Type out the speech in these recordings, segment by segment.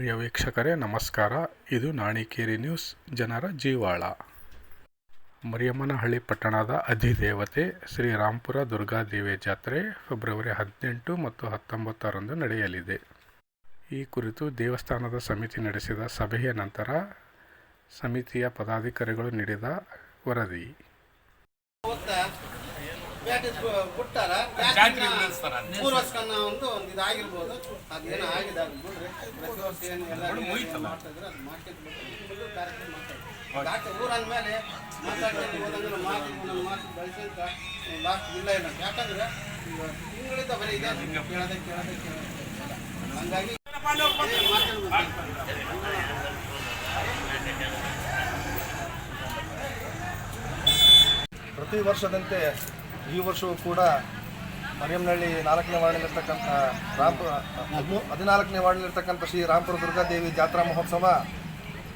ಪ್ರಿಯ ವೀಕ್ಷಕರೇ, ನಮಸ್ಕಾರ. ಇದು ನಾಣಿಕೇರಿ ನ್ಯೂಸ್, ಜನರ ಜೀವಾಳ. ಮರಿಯಮ್ಮನಹಳ್ಳಿ ಪಟ್ಟಣದ ಅಧಿದೇವತೆ ಶ್ರೀರಾಂಪುರ ದುರ್ಗಾದೇವಿಯ ದುರ್ಗಾದೇವಿ ಜಾತ್ರೆ ಫೆಬ್ರವರಿ ಹದಿನೆಂಟು ಮತ್ತು ಹತ್ತೊಂಬತ್ತರಂದು ನಡೆಯಲಿದೆ. ಈ ಕುರಿತು ದೇವಸ್ಥಾನದ ಸಮಿತಿ ನಡೆಸಿದ ಸಭೆಯ ನಂತರ ಸಮಿತಿಯ ಪದಾಧಿಕಾರಿಗಳು ನೀಡಿದ ವರದಿ. ಬಿಟ್ಟಾರ ವರ್ಷಕ್ಕನ್ನ ಒಂದು ಒಂದು ಇದಾಗಿರ್ಬೋದು ಅದೇನೋ ಆಗಿದೆ ಅದು ಪ್ರತಿ ವರ್ಷ ಏನು ಎಲ್ಲ ಅದು. ಕಾರ್ಯಕ್ರಮ ಮಾಡ್ತಾರೆ. ಡಾಕ್ಟರ್ ಮಾತಾಡ್ಕೊಂಡು ಹೋದಂದ್ರೆ ಮಾತು ಒಂದೊಂದು ಮಾತು ಬೆಳೆಸಂತ ಲಾಸ್ಟ್ ಇಲ್ಲ ಇಲ್ಲ. ಯಾಕಂದ್ರೆ ಈಗ ತಿಂಗಳಿಂದ ಬರೀ ಇದೆ ಕೇಳದೆ ಕೇಳದೆ ಕೇಳದೆ. ಹಂಗಾಗಿ ಪ್ರತಿ ವರ್ಷದಂತೆ ಈ ವರ್ಷವೂ ಕೂಡ ಮರಿಯಮ್ನಹಳ್ಳಿ ನಾಲ್ಕನೇ ವಾರ್ಡ್ನಲ್ಲಿರ್ತಕ್ಕಂಥ ರಾಮಪುರ ಹದಿನಾಲ್ಕನೇ ವಾರ್ಡ್ನಲ್ಲಿರ್ತಕ್ಕಂಥ ಶ್ರೀ ರಾಮ್ಪುರ ದುರ್ಗಾದೇವಿ ಜಾತ್ರಾ ಮಹೋತ್ಸವ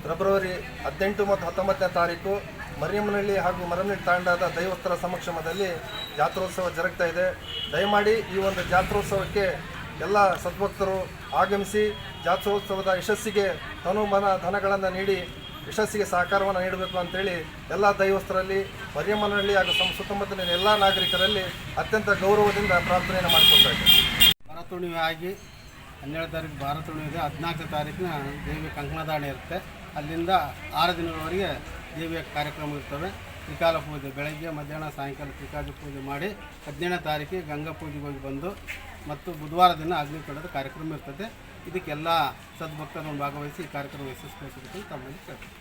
ಫೆಬ್ರವರಿ ಹದಿನೆಂಟು ಮತ್ತು ಹತ್ತೊಂಬತ್ತನೇ ತಾರೀಕು ಮರಿಯಮ್ಮನಹಳ್ಳಿ ಹಾಗೂ ಮರಮನಹಳ್ಳಿ ತಾಂಡಾದ ದೈವಸ್ಥರ ಸಮಕ್ಷಮದಲ್ಲಿ ಜಾತ್ರೋತ್ಸವ ಜರುಗ್ತಾ ಇದೆ. ದಯಮಾಡಿ ಈ ಒಂದು ಜಾತ್ರೋತ್ಸವಕ್ಕೆ ಎಲ್ಲ ಸದ್ಭಕ್ತರು ಆಗಮಿಸಿ ಜಾತ್ರೋತ್ಸವದ ಯಶಸ್ಸಿಗೆ ತನುಮನ ಧನಗಳನ್ನು ನೀಡಿ ಯಶಸ್ಸಿಗೆ ಸಹಕಾರವನ್ನು ನೀಡಬೇಕು ಅಂತೇಳಿ ಎಲ್ಲ ದೈವಸ್ಥರಲ್ಲಿ ಮರಿಯಮ್ಮನಹಳ್ಳಿ ಹಾಗೂ ಸಮ, ಸುತ್ತಮುತ್ತಲಿನ ಎಲ್ಲ ನಾಗರಿಕರಲ್ಲಿ ಅತ್ಯಂತ ಗೌರವದಿಂದ ಪ್ರಾರ್ಥನೆಯನ್ನು ಮಾಡಿಕೊಳ್ತಾ ಭಾರತ ಹುಣ್ಣಿಮೆ ಆಗಿ ಹನ್ನೆರಡು ತಾರೀಕು ಭಾರತ ಹುಣ್ಣಿಮೆ ಇದೆ ಹದಿನಾಲ್ಕು ತಾರೀಕಿನ ದೇವಿ ಕಂಕಣದಾಣೆ ಇರುತ್ತೆ. ಅಲ್ಲಿಂದ ಆರು ದಿನಗಳವರೆಗೆ ದೇವಿಯ ಕಾರ್ಯಕ್ರಮ ಇರ್ತವೆ. ತ್ರಿಕಾಲ ಪೂಜೆ ಬೆಳಗ್ಗೆ, ಮಧ್ಯಾಹ್ನ, ಸಾಯಂಕಾಲ ತ್ರಿಕಾಲ ಪೂಜೆ ಮಾಡಿ ಹದಿನೇಳನೇ ತಾರೀಕಿಗೆ ಗಂಗಾ ಪೂಜೆಗೆ ಹೋಗಿ ಬಂದು ಮತ್ತು ಬುಧವಾರ ದಿನ ಅಗ್ನಿ ಕಾರ್ಯಕ್ರಮ ಇರ್ತದೆ. ಇದಕ್ಕೆಲ್ಲ ಸದ್ಭಕ್ತರನ್ನು ಭಾಗವಹಿಸಿ ಕಾರ್ಯಕ್ರಮ ಯಶಸ್ವಿಗೊಳಿಸಬೇಕು ತಮ್ಮಲ್ಲಿ ಕೇಳ್ತೀನಿ